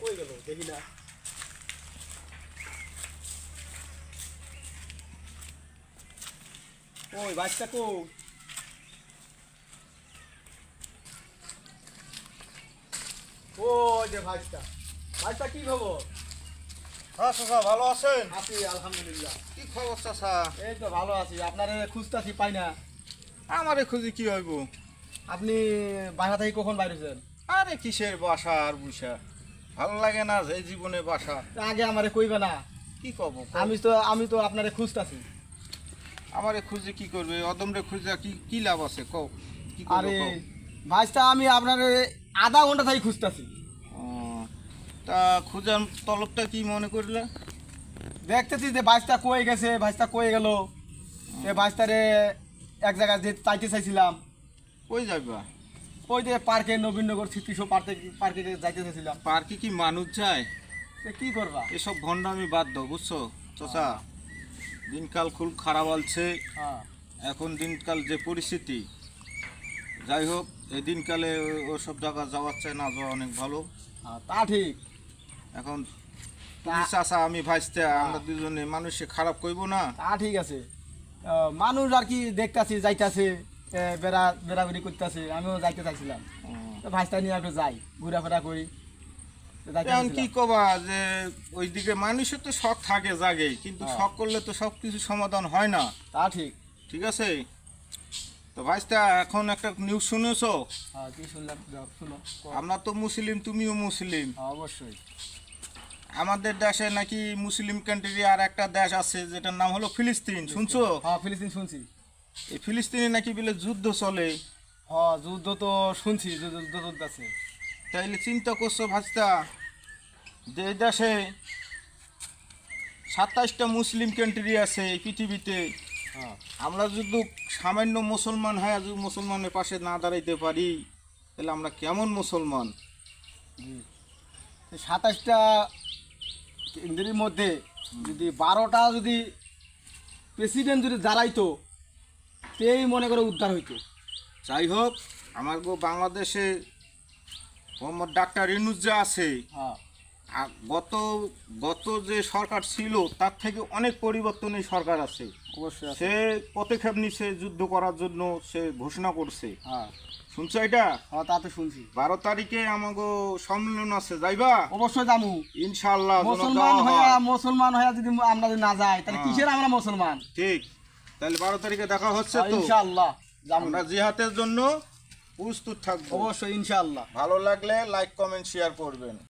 কই গেল? দেখি না। ওই কই? ও যে কি খবর? হ্যাঁ চাচা ভালো আছেন? আছি আলহামদুলিল্লাহ। কি খবর চাচা? এই তো ভালো আছি। আপনারে খুঁজতাছি পাই না। আমারে খুঁজি কি হইব? আপনি বাসা থেকে কখন বাইরেছেন আরে কিসের বাসা আর বুসা? ভালো লাগে না এই জীবনে বাসা? আগে আমারে কইবে না। কি কব আমি তো আমি তো আপনারে খুঁজতাছি। আমারে খুঁজে কি করবে? অদমরে খুঁজে কি কি লাভ আছে? কও কি আরে কও? আমি আপনার আধা ঘণ্টা থেকে খুঁজতাছি। তা খুঁজার তলবটা কি মনে করলে? দেখতেছি যে বাইসটা কয়ে গেছে বাইসটা কয়ে গেল। এ বাইসটারে এক জায়গায় যে চাইতে চাইছিলাম। কই যাইবা? ওই যে পার্কে নবীনগর স্মৃতিসৌ পার্কে পার্কে যাইতে চাইছিলাম। পার্কে কি মানুষ যায়? কি করবা? এসব ভণ্ডামি বাদ দাও বুঝছ? চাচা দিনকাল খুব খারাপ আছে হ্যাঁ। এখন দিনকাল যে পরিস্থিতি যাই হোক এই দিনকালে ওসব জায়গা যাওয়ার চাই না যাওয়া অনেক ভালো। হ্যাঁ, তা ঠিক। এখন চাচা আমি ভাইস্তে আমরা দুজনে মানুষে খারাপ কইব না? তা ঠিক আছে। মানুষ আর কি দেখতাছি যাইতাছে। বেড়া বেড়াবেড়ি করতেছে আমিও যাইতে চাইছিলাম। তো ভাইসটা নিয়ে একটু যাই ঘোরাফেরা করি। এখন কি কবা যে ওইদিকে মানুষের তো শখ থাকে জাগে কিন্তু হ্যাঁ। শখ করলে তো সব কিছু সমাধান হয় না। তা ঠিক। ঠিক আছে? তো ভাইস্তা এখন একটা নিউজ শুনেছো? হ্যাঁ। আমরা তো মুসলিম তুমিও মুসলিম। হ্যাঁ, অবশ্যই। আমাদের দেশে নাকি মুসলিম কান্ট্রি আর একটা দেশ আছে যেটার নাম হলো ফিলিস্তিন শুনছো? হ্যাঁ ফিলিস্তিন শুনছি। এই ফিলিস্তিনি নাকি বলে যুদ্ধ চলে? হ্যাঁ যুদ্ধ তো শুনছি যুদ্ধ যুদ্ধ চলতেছে তাইলে চিন্তা করছ ভাস্তা যে দেশে সাতাইশটা মুসলিম কান্ট্রি আছে এই পৃথিবীতে হ্যাঁ। আমরা যদি সামান্য মুসলমান হয় যদি মুসলমানের পাশে না দাঁড়াইতে পারি তাহলে আমরা কেমন মুসলমান? জি। সাতাশটা কেন্দ্রের মধ্যে যদি বারোটা যদি প্রেসিডেন্ট যদি দাঁড়াইতো তেই মনে করে উদ্ধার হইতো যাই হোক আমার গো বাংলাদেশে মোহাম্মদ ডাক্তার ইনুজ যা আছে হ্যাঁ। গত গত যে সরকার ছিল তার থেকে অনেক পরিবর্তন এই সরকার আছে। অবশ্যই সে পদক্ষেপ নিছে যুদ্ধ করার জন্য সে ঘোষণা করছে। হ্যাঁ। শুনছো এটা? হ্যাঁ তা তো শুনছি। বারো তারিখে আমাকে সম্মেলন আছে যাইবা? অবশ্যই জামু ইনশাল্লাহ মুসলমান হয়ে মুসলমান হইয়া যদি আমরা যদি না যাই তাহলে হ্যাঁ। কিসের আমরা মুসলমান? ঠিক। তাহলে বারো তারিখে দেখা হচ্ছে তো? ইনশাআল্লাহ আমরা জিহাদের জন্য প্রস্তুত থাকব। অবশ্যই ইনশাআল্লাহ। ভালো লাগলে লাইক কমেন্ট শেয়ার করবেন।